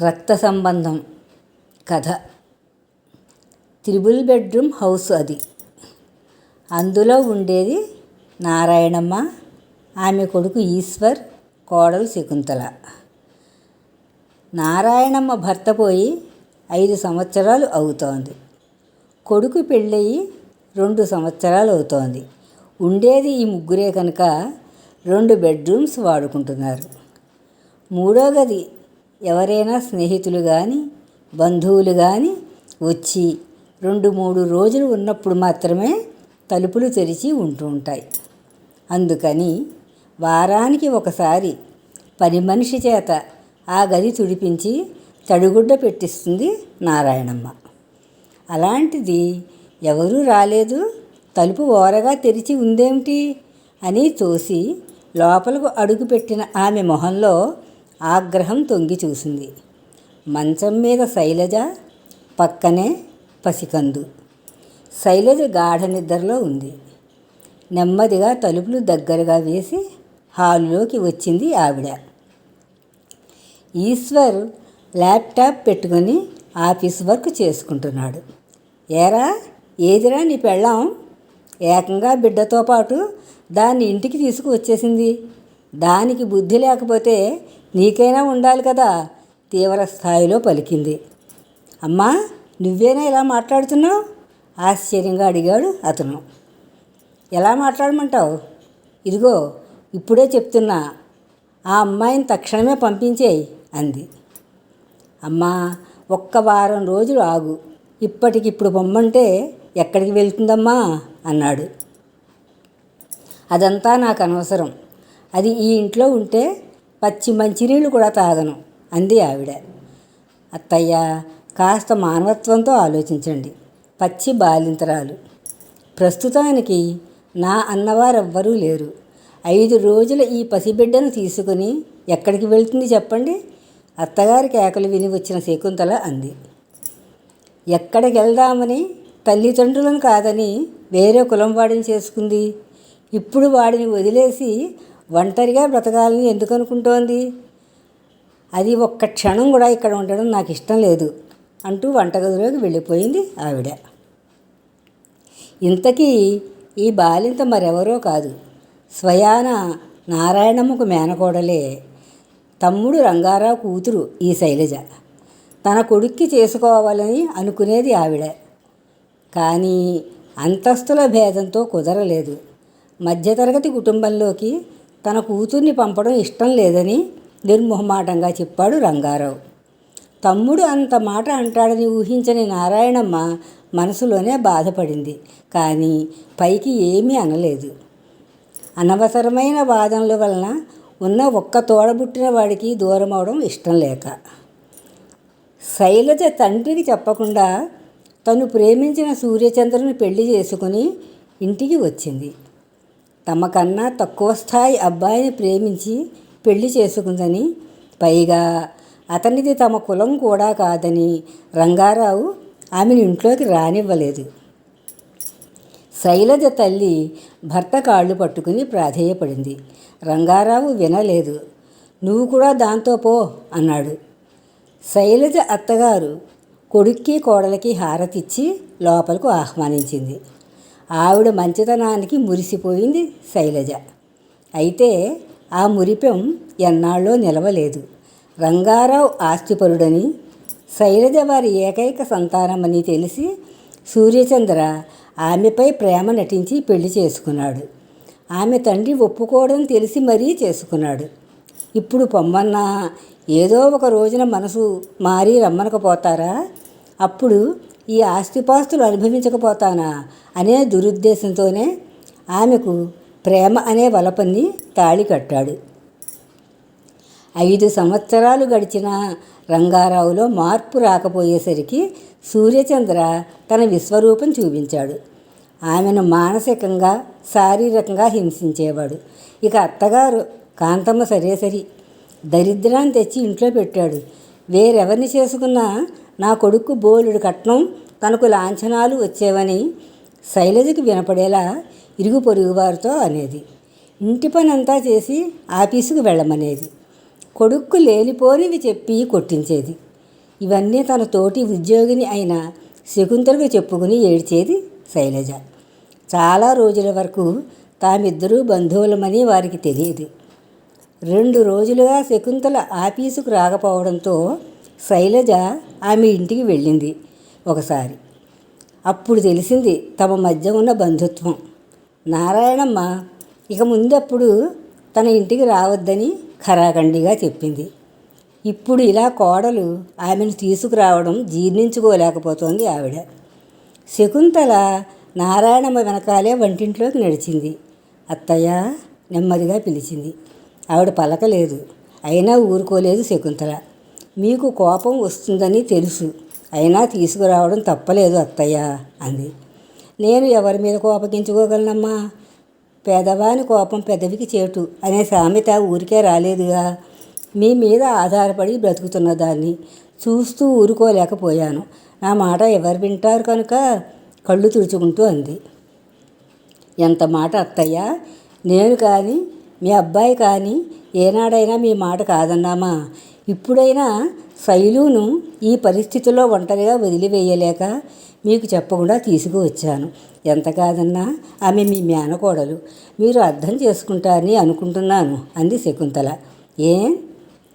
రక్త సంబంధం కథ. త్రిబుల్ బెడ్రూమ్ హౌస్ అది. అందులో ఉండేది నారాయణమ్మ ఆమె కొడుకు ఈశ్వర్ కోడలు శకుంతల. నారాయణమ్మ భర్త పోయి ఐదు సంవత్సరాలు అవుతోంది. కొడుకు పెళ్ళయి రెండు సంవత్సరాలు అవుతోంది. ఉండేది ఈ ముగ్గురే కనుక రెండు బెడ్రూమ్స్ వాడుకుంటున్నారు. మూడో గది ఎవరైనా స్నేహితులు కానీ బంధువులు కానీ వచ్చి రెండు మూడు రోజులు ఉన్నప్పుడు మాత్రమే తలుపులు తెరిచి ఉంటూ ఉంటాయి. అందుకని వారానికి ఒకసారి పని మనిషి చేత ఆ గది తుడిపించి తడిగుడ్డ పెట్టిస్తుంది నారాయణమ్మ. అలాంటిది ఎవరూ రాలేదు తలుపు ఓరగా తెరిచి ఉందేమిటి అని తోసి లోపలకు అడుగుపెట్టిన ఆమె మొహంలో ఆగ్రహం తొంగి చూసింది. మంచం మీద శైలజ పక్కనే పసికందు. శైలజ గాఢ నిద్రలో ఉంది. నెమ్మదిగా తలుపులు దగ్గరగా వేసి హాలులోకి వచ్చింది ఆవిడ. ఈశ్వర్ ల్యాప్టాప్ పెట్టుకొని ఆఫీస్ వర్క్ చేసుకుంటున్నాడు. ఏరా ఏదిరా నీ పెళ్ళాం? ఏకంగా బిడ్డతో పాటు దాన్ని ఇంటికి తీసుకువచ్చేసింది. దానికి బుద్ధి లేకపోతే నీకైనా ఉండాలి కదా? తీవ్ర స్థాయిలో పలికింది. అమ్మా నువ్వేనా ఇలా మాట్లాడుతున్నావు? ఆశ్చర్యంగా అడిగాడు అతను. ఎలా మాట్లాడమంటావు? ఇదిగో ఇప్పుడే చెప్తున్నా. ఆ అమ్మాయిని తక్షణమే పంపించేయి అంది. అమ్మా ఒక్క వారం రోజులు ఆగు. ఇప్పటికిప్పుడు పొమ్మంటే ఎక్కడికి వెళ్తుందమ్మా? అన్నాడు. అదంతా నాకు అనవసరం. అది ఈ ఇంట్లో ఉంటే పచ్చి మంచినీళ్ళు కూడా తాగను అంది ఆవిడ. అత్తయ్య కాస్త మానవత్వంతో ఆలోచించండి. పచ్చి బాలింతరాలు. ప్రస్తుతానికి నా అన్నవారెవ్వరూ లేరు. ఐదు రోజుల ఈ పసిబిడ్డను తీసుకుని ఎక్కడికి వెళ్తుంది చెప్పండి? అత్తగారి కేకలు విని వచ్చిన శకుంతల అంది. ఎక్కడికి వెళ్దామని? తల్లిదండ్రులను కాదని వేరే కులం వాడిని చేసుకుంది. ఇప్పుడు వాడిని వదిలేసి ఒంటరిగా బ్రతకాలని ఎందుకు అనుకుంటోంది? అది ఒక్క క్షణం కూడా ఇక్కడ ఉండడం నాకు ఇష్టం లేదు అంటూ వంటగదిలోకి వెళ్ళిపోయింది ఆవిడ. ఇంతకీ ఈ బాలింత మరెవరో కాదు. స్వయాన నారాయణమ్మకు మేనకోడలే తమ్ముడు రంగారావు కూతురు ఈ శైలజ. తన కొడుక్కి చేసుకోవాలని అనుకునేది ఆవిడ. కానీ అంతస్తుల భేదంతో కుదరలేదు. మధ్యతరగతి కుటుంబంలోకి తన కూతుర్ని పంపడం ఇష్టం లేదని నిర్మోహమాటంగా చెప్పాడు రంగారావు. తమ్ముడు అంత మాట అంటాడని ఊహించని నారాయణమ్మ మనసులోనే బాధపడింది. కానీ పైకి ఏమీ అనలేదు. అనవసరమైన వాదనల వలన ఉన్న ఒక్క తోడబుట్టిన వాడికి దూరం అవడం ఇష్టం లేక. శైలజ తండ్రికి చెప్పకుండా తను ప్రేమించిన సూర్యచంద్రుని పెళ్ళి చేసుకుని ఇంటికి వచ్చింది. తమకన్నా తక్కువ స్థాయి అబ్బాయిని ప్రేమించి పెళ్ళి చేసుకుందని పైగా అతనిది తమ కులం కూడా కాదని రంగారావు ఆమెను ఇంట్లోకి రానివ్వలేదు. శైలజ తల్లి భర్త కాళ్ళు పట్టుకుని ప్రాధేయపడింది. రంగారావు వినలేదు. నువ్వు కూడా దాంతో పో అన్నాడు. శైలజ అత్తగారు కొడుక్కి కోడలికి హారతిచ్చి లోపలకు ఆహ్వానించింది. ఆవిడ మంచితనానికి మురిసిపోయింది శైలజ. అయితే ఆ మురిపెం ఎన్నాళ్ళో నిలవలేదు. రంగారావు ఆస్తిపరుడని శైలజ వారి ఏకైక సంతానమని తెలిసి సూర్యచంద్ర ఆమెపై ప్రేమ నటించి పెళ్ళి చేసుకున్నాడు. ఆమె తండ్రి ఒప్పుకోవడం తెలిసి మరీ చేసుకున్నాడు. ఇప్పుడు పొమ్మన్నా ఏదో ఒక రోజున మనసు మారి రమ్మనకపోతారా? అప్పుడు ఈ ఆస్తిపాస్తులు అనుభవించకపోతానా అనే దురుద్దేశంతోనే ఆమెకు ప్రేమ అనే వలపన్ని తాళి కట్టాడు. ఐదు సంవత్సరాలు గడిచిన రంగారావులో మార్పు రాకపోయేసరికి సూర్యచంద్ర తన విశ్వరూపం చూపించాడు. ఆమెను మానసికంగా శారీరకంగా హింసించేవాడు. ఇక అత్తగారు కాంతమ్మ సరే సరి దరిద్రాన్ని తెచ్చి ఇంట్లో పెట్టాడు. వేరెవరిని చేసుకున్నా నా కొడుకు బోలుడు కట్నం తనకు లాంఛనాలు వచ్చేవని శైలజకి వినపడేలా ఇరుగు పొరుగు వారితో అనేది. ఇంటి పని అంతా చేసి ఆఫీసుకు వెళ్ళమనేది. కొడుక్కు లేనిపోనివి చెప్పి కొట్టించేది. ఇవన్నీ తన తోటి ఉద్యోగిని అయిన శకుంతలకు చెప్పుకుని ఏడ్చేది శైలజ. చాలా రోజుల వరకు తామిద్దరూ బంధువులమని వారికి తెలియదు. రెండు రోజులుగా శకుంతల ఆఫీసుకు రాకపోవడంతో శైలజ ఆమె ఇంటికి వెళ్ళింది ఒకసారి. అప్పుడు తెలిసింది తమ మధ్య ఉన్న బంధుత్వం. నారాయణమ్మ ఇక ముందప్పుడు తన ఇంటికి రావద్దని ఖరాఖండిగా చెప్పింది. ఇప్పుడు ఇలా కోడలు ఆమెను తీసుకురావడం జీర్ణించుకోలేకపోతోంది ఆవిడ. శకుంతల నారాయణమ్మ వెనకాలే వంటింట్లోకి నడిచింది. అత్తయ్య నెమ్మదిగా పిలిచింది. ఆవిడ పలకలేదు. అయినా ఊరుకోలేదు శకుంతల. మీకు కోపం వస్తుందని తెలుసు. అయినా తీసుకురావడం తప్పలేదు అత్తయ్య అంది. నేను ఎవరి మీద కోపగించుకోగలనమ్మా? పేదవాని కోపం పెదవికి చేటు అనే సామెత ఊరికే రాలేదుగా. మీ మీద ఆధారపడి బ్రతుకుతున్న దాన్ని చూస్తూ ఊరుకోలేకపోయాను. నా మాట ఎవరు వింటారు కనుక కళ్ళు తుడుచుకుంటూ అంది. ఎంత మాట అత్తయ్య? నేను కానీ మీ అబ్బాయి కానీ ఏనాడైనా మీ మాట కాదన్నామా? ఇప్పుడైనా శైలును ఈ పరిస్థితిలో ఒంటరిగా వదిలివేయలేక మీకు చెప్పకుండా తీసుకువచ్చాను. ఎంత కాదన్నా ఆమె మీ మేనకోడలు. మీరు అర్థం చేసుకుంటారని అనుకుంటున్నాను అంది శకుంతల. ఏం?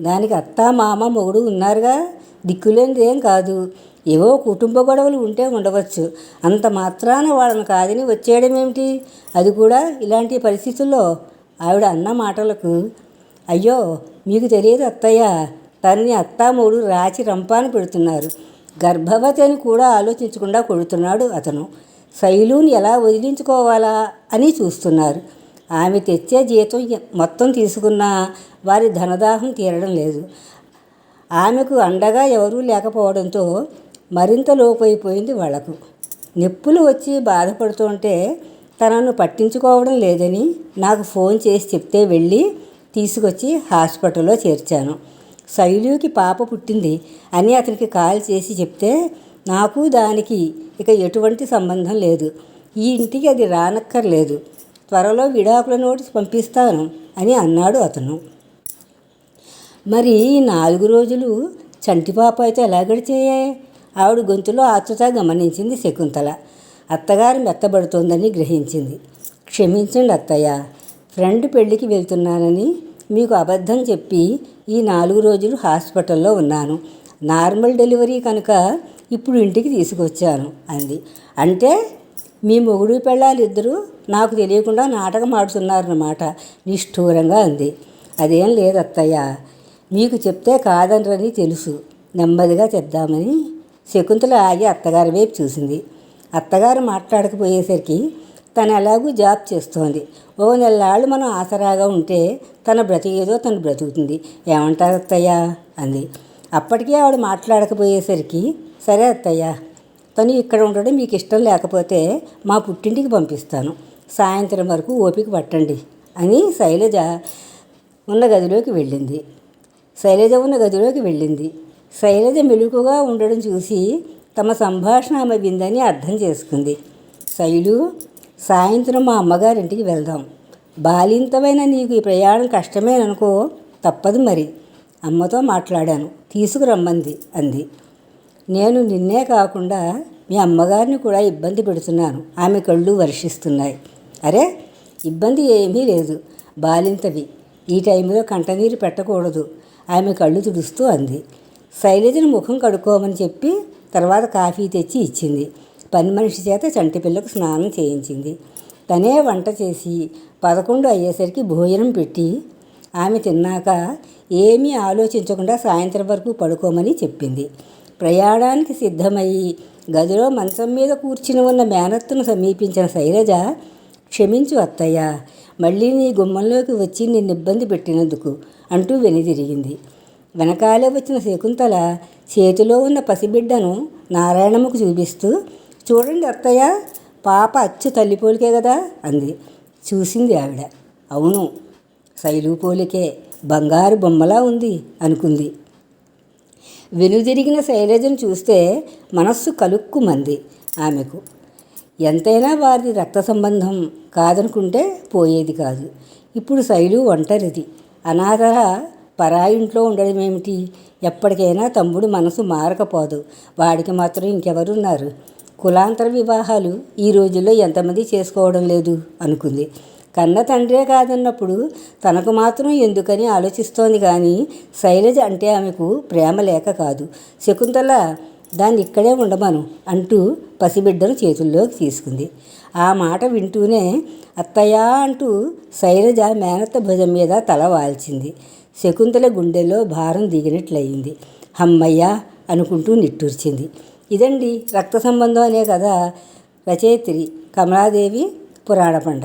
దానికి అత్త మామ మొగుడు ఉన్నారుగా? దిక్కులేనిది ఏం కాదు. ఏవో కుటుంబ గొడవలు ఉంటే ఉండవచ్చు. అంత మాత్రాన వాళ్ళని కాదని వచ్చేయడం ఏమిటి అది కూడా ఇలాంటి పరిస్థితుల్లో ఆవిడ అన్న మాటలకు అయ్యో మీకు తెలియదు అత్తయ్య. తనని అత్తామూడు రాచి రంపాన పెడుతున్నారు. గర్భవతి అని కూడా ఆలోచించకుండా కొడుతున్నాడు అతను. శైలుని ఎలా వదిలించుకోవాలా అని చూస్తున్నారు. ఆమె తెచ్చే జీతం మొత్తం తీసుకున్నా వారి ధనదాహం తీరడం లేదు. ఆమెకు అండగా ఎవరూ లేకపోవడంతో మరింత లోపైపోయింది వాళ్ళకు. నొప్పులు వచ్చి బాధపడుతుంటే తనను పట్టించుకోవడం లేదని నాకు ఫోన్ చేసి చెప్తే వెళ్ళి తీసుకొచ్చి హాస్పిటల్లో చేర్చాను. శైలుకి పాప పుట్టింది. అని అతనికి కాల్ చేసి చెప్తే నాకు దానికి ఇక ఎటువంటి సంబంధం లేదు. ఈ ఇంటికి అది రానక్కర్లేదు. త్వరలో విడాకుల నోటీస్ పంపిస్తాను అని అన్నాడు అతను. మరి ఈ నాలుగు రోజులు చంటిపాప అయితే ఎలా గడిచేయే? ఆవిడ గొంతులో ఆతృత గమనించింది శకుంతల. అత్తగారు మెత్తబడుతోందని గ్రహించింది. క్షమించండి అత్తయ్య. ఫ్రెండ్ పెళ్ళికి వెళ్తున్నానని మీకు అబద్ధం చెప్పి ఈ నాలుగు రోజులు హాస్పిటల్లో ఉన్నాను. నార్మల్ డెలివరీ కనుక ఇప్పుడు ఇంటికి తీసుకొచ్చాను అంది. అంటే మీ మొగుడు పెళ్ళాలి ఇద్దరు నాకు తెలియకుండా నాటకం ఆడుతున్నారన్నమాట నిష్ఠూరంగా అంది. అదేం లేదు అత్తయ్య మీకు చెప్తే కాదనరని తెలుసు. నెమ్మదిగా చెప్దామని శకుంతల ఆగి అత్తగారి వైపు చూసింది. అత్తగారు మాట్లాడకపోయేసరికి తను ఎలాగూ జాబ్ చేస్తోంది. ఓ నెలలాళ్ళు మనం ఆసరాగా ఉంటే తన బ్రతికేదో తను బ్రతుకుతుంది. ఏమంటారు అత్తయ్య? అంది. అప్పటికే ఆవిడ మాట్లాడకపోయేసరికి సరే అత్తయ్య తను ఇక్కడ ఉండడం మీకు ఇష్టం లేకపోతే మా పుట్టింటికి పంపిస్తాను. సాయంత్రం వరకు ఓపిక పట్టండి అని శైలజ ఉన్న గదిలోకి వెళ్ళింది. శైలజ ఉన్న గదిలోకి వెళ్ళింది. శైలజ మెలుకుగా ఉండడం చూసి తమ సంభాషణ ఆమె విందని అర్థం చేసుకుంది. శైలు సాయంత్రం మా అమ్మగారింటికి వెళ్దాం. బాలింతమైన నీకు ఈ ప్రయాణం కష్టమేననుకో తప్పదు మరి. అమ్మతో మాట్లాడాను. తీసుకురమ్మంది అంది. నేను నిన్నే కాకుండా మీ అమ్మగారిని కూడా ఇబ్బంది పెడుతున్నాను. ఆమె కళ్ళు వర్షిస్తున్నాయి. అరే ఇబ్బంది ఏమీ లేదు. బాలింతవి ఈ టైంలో కంటనీరు పెట్టకూడదు. ఆమె కళ్ళు తుడుస్తూ అంది. శైలజను ముఖం కడుక్కోమని చెప్పి తర్వాత కాఫీ తెచ్చి ఇచ్చింది. పని మనిషి చేత చంటి పిల్లకు స్నానం చేయించింది. తనే వంట చేసి పదకొండు అయ్యేసరికి భోజనం పెట్టి ఆమె తిన్నాక ఏమీ ఆలోచించకుండా సాయంత్రం వరకు పడుకోమని చెప్పింది. ప్రయాణానికి సిద్ధమయ్యి గదిలో మంచం మీద కూర్చుని ఉన్న మేనత్తును సమీపించిన శైలజ క్షమించు అత్తయ్య మళ్ళీ నీ గుమ్మంలోకి వచ్చి నిన్ను ఇబ్బంది పెట్టినందుకు అంటూ వెనుదిరిగింది. వెనకాలే వచ్చిన శకుంతల చేతిలో ఉన్న పసిబిడ్డను నారాయణముకు చూపిస్తూ చూడండి అత్తయ్య పాప అచ్చు తల్లి పోలికే కదా అంది. చూసింది ఆవిడ. అవును శైలు పోలికే బంగారు బొమ్మలా ఉంది అనుకుంది. వెనుదిరిగిన శైలజను చూస్తే మనస్సు కలుక్కుమంది ఆమెకు. ఎంతైనా వారిది రక్త సంబంధం కాదనుకుంటే పోయేది కాదు. ఇప్పుడు శైలు ఒంటరిది. అనాథ పరాయింట్లో ఉండడం ఏమిటి ఎప్పటికైనా తమ్ముడు మనసు మారకపోదు. వాడికి మాత్రం ఇంకెవరున్నారు? కులాంతర వివాహాలు ఈ రోజుల్లో ఎంతమంది చేసుకోవడం లేదు అనుకుంది. కన్న తండ్రే కాదన్నప్పుడు తనకు మాత్రం ఎందుకని ఆలోచిస్తోంది కానీ శైలజ అంటే ఆమెకు ప్రేమ లేక కాదు. శకుంతల దాన్ని ఇక్కడే ఉండమను అంటూ పసిబిడ్డను చేతుల్లోకి తీసుకుంది. ఆ మాట వింటూనే అత్తయ్య అంటూ శైలజ మేనత్త భుజం మీద తల వాల్చింది. శకుంతల గుండెలో భారం దిగినట్లయింది. హమ్మయ్య అనుకుంటూ నిట్టూర్చింది. ఇదండి రక్త సంబంధం అనే కథ రచయిత్రి కమలాదేవి పురాణ పండ